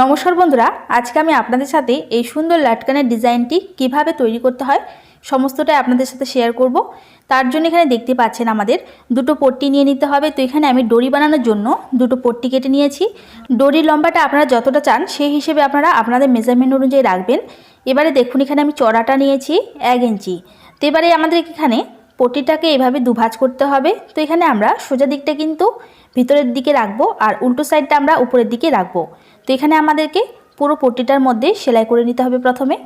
নমস্কার বন্ধুরা, আজকে আমি আপনাদের সাথে এই সুন্দর লাটকানের ডিজাইনটি কীভাবে তৈরি করতে হয় সমস্তটাই আপনাদের সাথে শেয়ার করব। তার জন্য এখানে দেখতে পাচ্ছেন আমাদের দুটো পট্টি নিয়ে নিতে হবে। তো এখানে আমি দড়ি বানানোর জন্য দুটো পট্টি কেটে নিয়েছি। দড়ির লম্বাটা আপনারা যতটা চান সেই হিসেবে আপনারা আপনাদের মেজারমেন্ট অনুযায়ী রাখবেন। এবারে দেখুন, এখানে আমি চড়াটা নিয়েছি এক ইঞ্চি। তো এবারে আমাদের এখানে পট্টিটাকে এভাবে দুভাজ করতে হবে। তো এখানে আমরা সোজা দিকটা কিন্তু ভিতরের দিকে রাখব আর উল্টো সাইডটা আমরা উপরের দিকে রাখব। তো এখানে আমাদেরকে পুরো পট্টিটার মধ্যে সেলাই করে নিতে হবে প্রথমে।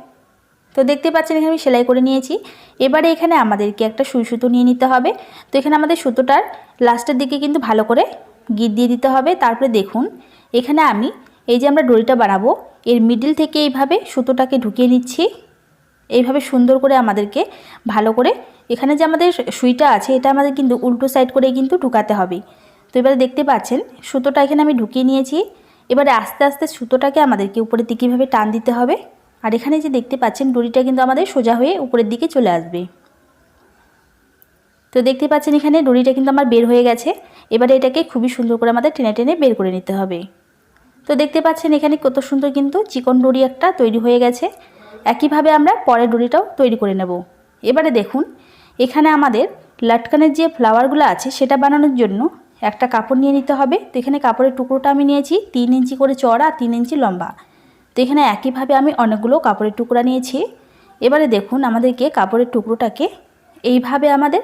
তো দেখতে পাচ্ছেন এখানে আমি সেলাই করে নিয়েছি। এবারে এখানে আমাদেরকে একটা সুই সুতো নিয়ে নিতে হবে। তো এখানে আমাদের সুতোটার লাস্টের দিকে কিন্তু ভালো করে গিট দিয়ে দিতে হবে। তারপরে দেখুন, এখানে আমি এই যে আমরা দড়িটা বানাবো, এর মিডিল থেকে এইভাবে সুতোটাকে ঢুকিয়ে নিচ্ছি। এইভাবে সুন্দর করে আমাদেরকে ভালো করে এখানে যে আমাদের সুইটা আছে, এটা আমাদের কিন্তু উল্টো সাইড করে কিন্তু ঢুকাতে হবে। তো এবারে দেখতে পাচ্ছেন, সুতোটা এখানে আমি ঢুকিয়ে নিয়েছি। এবারে আস্তে আস্তে সুতোটাকে আমাদেরকে উপরের দিকে এভাবে টান দিতে হবে? আর এখানে যে দেখতে পাচ্ছেন, দড়িটা কিন্তু আমাদের সোজা হয়ে উপরের দিকে চলে আসবে। তো দেখতে পাচ্ছেন এখানে দড়িটা কিন্তু আমার বের হয়ে গেছে। এবারে এটাকে খুবই সুন্দর করে আমাদের টেনে টেনে বের করে নিতে হবে। তো দেখতে পাচ্ছেন এখানে কত সুন্দর কিন্তু চিকন ডড়ি একটা তৈরি হয়ে গেছে। একইভাবে আমরা পরের ডড়িটাও তৈরি করে নেব। এবারে দেখুন, এখানে আমাদের লাটকানের যে ফ্লাওয়ারগুলো আছে, সেটা বানানোর জন্য একটা কাপড় নিয়ে নিতে হবে। তো এখানে কাপড়ের টুকরোটা আমি নিয়েছি, তিন ইঞ্চি করে চড়া তিন ইঞ্চি লম্বা। তো এখানে একইভাবে আমি অনেকগুলো কাপড়ের টুকরা নিয়েছি। এবারে দেখুন আমাদেরকে কাপড়ের টুকরোটাকে এইভাবে আমাদের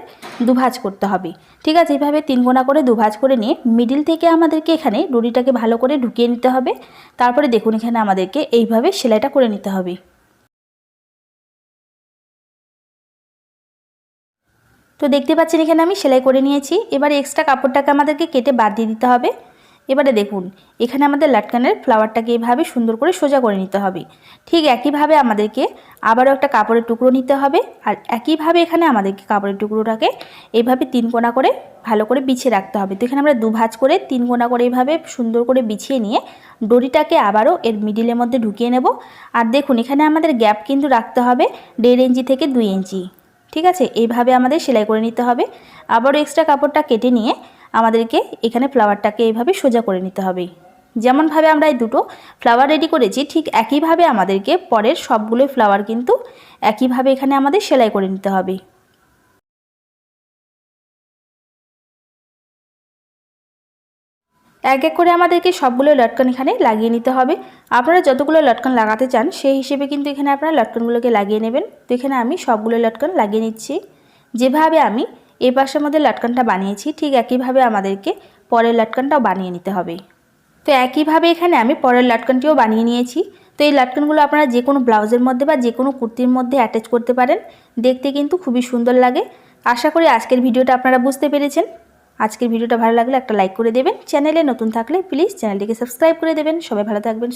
দুভাজ করতে হবে। ঠিক আছে, এইভাবে তিন গোনা করে দুভাজ করে নিয়ে মিডিল থেকে আমাদেরকে এখানে ডুরিটাকে ভালো করে ঢুকিয়ে নিতে হবে। তারপরে দেখুন এখানে আমাদেরকে এইভাবে সেলাইটা করে নিতে হবে। তো দেখতে পাচ্ছেন এখানে আমি সেলাই করে নিয়েছি। এবারে এক্সট্রা কাপড়টাকে আমাদেরকে কেটে বাদ দিয়ে দিতে হবে। এবারে দেখুন, এখানে আমাদের লাটকানের ফ্লাওয়ারটাকে এইভাবে সুন্দর করে সোজা করে নিতে হবে। ঠিক একইভাবে আমাদেরকে আবারও একটা কাপড়ের টুকরো নিতে হবে আর একইভাবে এখানে আমাদেরকে কাপড়ের টুকরোটাকে এইভাবে তিন কোনা করে ভালো করে বিছিয়ে রাখতে হবে। তো এখানে আমরা দু ভাঁজ করে তিন কোনা করে এইভাবে সুন্দর করে বিছিয়ে নিয়ে দড়িটাকে আবারও এর মিডিলের মধ্যে ঢুকিয়ে নেব। আর দেখুন, এখানে আমাদের গ্যাপ কিন্তু রাখতে হবে দেড় ইঞ্চি থেকে দুই ইঞ্চি ঠিক আছে? এইভাবে আমাদের সেলাই করে নিতে হবে। আবারও এক্সট্রা কাপড়টা কেটে নিয়ে আমাদেরকে এখানে ফ্লাওয়ারটাকে এইভাবে সোজা করে নিতে হবে। যেমনভাবে আমরা এই দুটো ফ্লাওয়ার রেডি করেছি, ঠিক একইভাবে আমাদেরকে পরের সবগুলোই ফ্লাওয়ার কিন্তু একইভাবে এখানে আমাদের সেলাই করে নিতে হবে। এক এক করে আমাদেরকে সবগুলো লটকন এখানে লাগিয়ে নিতে হবে। আপনারা যতগুলো লটকন লাগাতে চান, সেই হিসেবে কিন্তু এখানে আপনারা লটকনগুলোকে লাগিয়ে নেবেন। তো এখানে আমি সবগুলো লটকান লাগিয়ে নিচ্ছি। যেভাবে আমি এই পাশের মধ্যে লটকানটা বানিয়েছি, ঠিক একইভাবে আমাদেরকে পরের লটকনটাও বানিয়ে নিতে হবে। তো একইভাবে এখানে আমি পরের লটকনটিও বানিয়ে নিয়েছি। তো এই লটকনগুলো আপনারা যে কোনো ব্লাউজের মধ্যে বা যে কোনো কুর্তির মধ্যে অ্যাটাচ করতে পারেন। দেখতে কিন্তু খুবই সুন্দর লাগে। আশা করি আজকের ভিডিওটা আপনারা বুঝতে পেরেছেন। আজকের ভিডিওটা ভালো লাগলে একটা লাইক করে দেবেন। চ্যানেলে নতুন থাকলে প্লিজ চ্যানেলটিকে সাবস্ক্রাইব করে দেবেন। সবাই ভালো থাকবেন